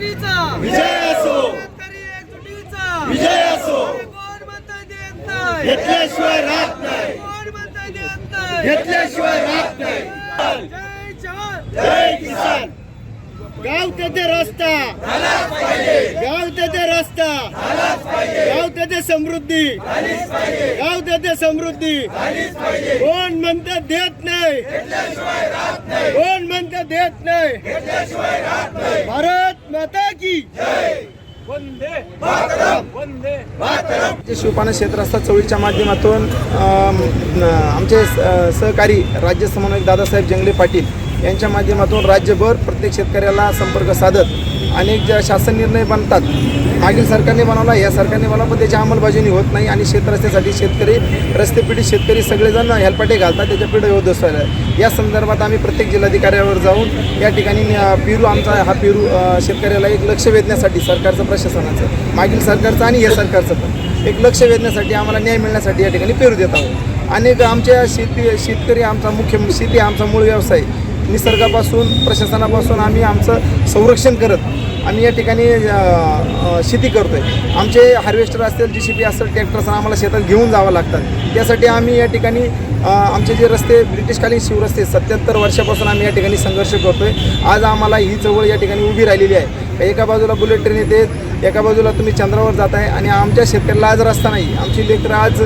एकजुटीचा विजय असो. शेतकरी एकजुटीचा विजय असो. कोण म्हणताय देत नाही घेतल्याशिवाय राहत नाही. कोण म्हणताय देत नाही घेतल्याशिवाय राहत नाही. जय जवान. जय किसान. गाव तेथे रस्ता. गाव तेथे रस्ता. गाव तेथे समृद्धी. गाव तेथे समृद्धी. कोण म्हणतं देत नाही. कोण म्हणतं देत नाही. भारत माता की। जे क्षेत्र असतात चवळीच्या माध्यमातून आमचे सहकारी राज्य समन्वयक दादासाहेब जंगले पाटील यांच्या माध्यमातून राज्यभर प्रत्येक शेतकऱ्याला संपर्क साधत अनेक ज्या शासन निर्णय बनतात मागील सरकारने बनवला या सरकारने बनवला पण त्याची अंमलबजावणी होत नाही आणि शेतरस्त्यासाठी शेतकरी रस्तेपिढी शेतकरी सगळेजण हेलपाटे घालतात त्याच्या पिढी होत असतात या संदर्भात आम्ही प्रत्येक जिल्हाधिकाऱ्यावर जाऊन या ठिकाणी पेरू आमचा हा पेरू शेतकऱ्याला एक लक्ष वेधण्यासाठी सरकारचं प्रशासनाचं मागील सरकारचं आणि या सरकारचं पण एक लक्ष वेधण्यासाठी आम्हाला न्याय मिळण्यासाठी या ठिकाणी पेरू देत आहोत. अनेक आमच्या शेती शेतकरी आमचा मुख्य शेती आमचा मूळ व्यवसाय निसर्गापासून प्रशासनापासून आम्ही आमचं संरक्षण करत आम्ही या ठिकाणी शेती करतो आहे आमचे हार्वेस्टर असतील जी सी पी असेल ट्रॅक्टर असेल आम्हाला शेतात घेऊन जावं लागतात त्यासाठी आम्ही या ठिकाणी आमचे जे रस्ते ब्रिटिशकालीन शिवरस्ते सत्याहत्तर वर्षापासून आम्ही या ठिकाणी संघर्ष करतो आहे आज आम्हाला ही चळवळ या ठिकाणी उभी राहिलेली आहे. एका बाजूला बुलेट ट्रेन येते एका बाजूला तुम्ही चंद्रावर जात आहे आणि आमच्या शेतकऱ्याला आज रस्ता नाही. आमची लेकरं आज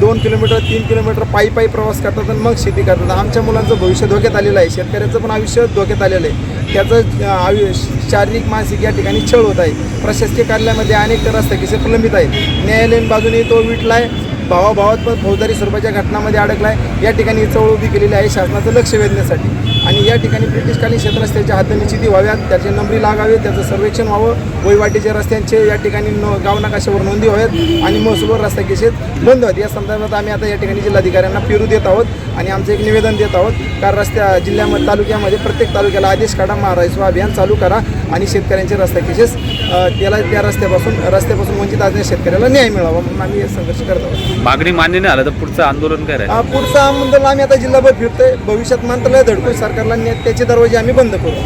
दोन किलोमीटर तीन किलोमीटर पायी पायी प्रवास करतात आणि मग शेती करतात. आमच्या मुलांचं भविष्य धोक्यात आलेलं आहे. शेतकऱ्याचं पण आयुष्य धोक्यात आलेलं आहे. त्याचं आयु शारीरिक मानसिक या ठिकाणी छळ होत आहे. प्रशासकीय कार्यालयामध्ये अनेक रस्ते किसे प्रलंबित आहेत. न्यायालयीन बाजूने तो विटला आहे भावाभावात पण फौजदारी स्वरूपाच्या घटनामध्ये अडकला आहे या ठिकाणी चवळ चळवळ उभी केलेली आहे शासनाचं लक्ष वेधण्यासाठी. आणि या ठिकाणी ब्रिटिशकालीन क्षेत्रस्त्याच्या हातनिश्चिती व्हाव्यात त्याचे नंबरी लागावे त्याचं सर्वेक्षण व्हावं. वहिवाटीच्या रस्त्यांचे या ठिकाणी न गाव नकाशावर नोंदी व्हाव्यात आणि महसूलवर रस्ता केसेस बंद व्हावेत. या संदर्भात आम्ही आता या ठिकाणी जिल्हाधिकाऱ्यांना पेरू देत आहोत आणि आमचं एक निवेदन देत आहोत. कारण रस्त्या जिल्ह्यामध्ये तालुक्यामध्ये प्रत्येक तालुक्याला आदेश काढा महाराष्ट्र अभियान चालू करा आणि शेतकऱ्यांचे रस्ता केसेस त्याला त्या रस्त्यापासून रस्त्यापासून वंचित असलेल्या शेतकऱ्याला न्याय मिळावा म्हणून आम्ही हे संघर्ष करत आहोत. मागणी मान्य नाही आलं तर पुढचं आंदोलन काय राहील? अ, पुढचं आंदोलन आम्ही आता जिल्हाभर फिरतोय. भविष्यात मंत्रालय धडकून सरकारला न्या- त्याचे दरवाजे आम्ही बंद करू.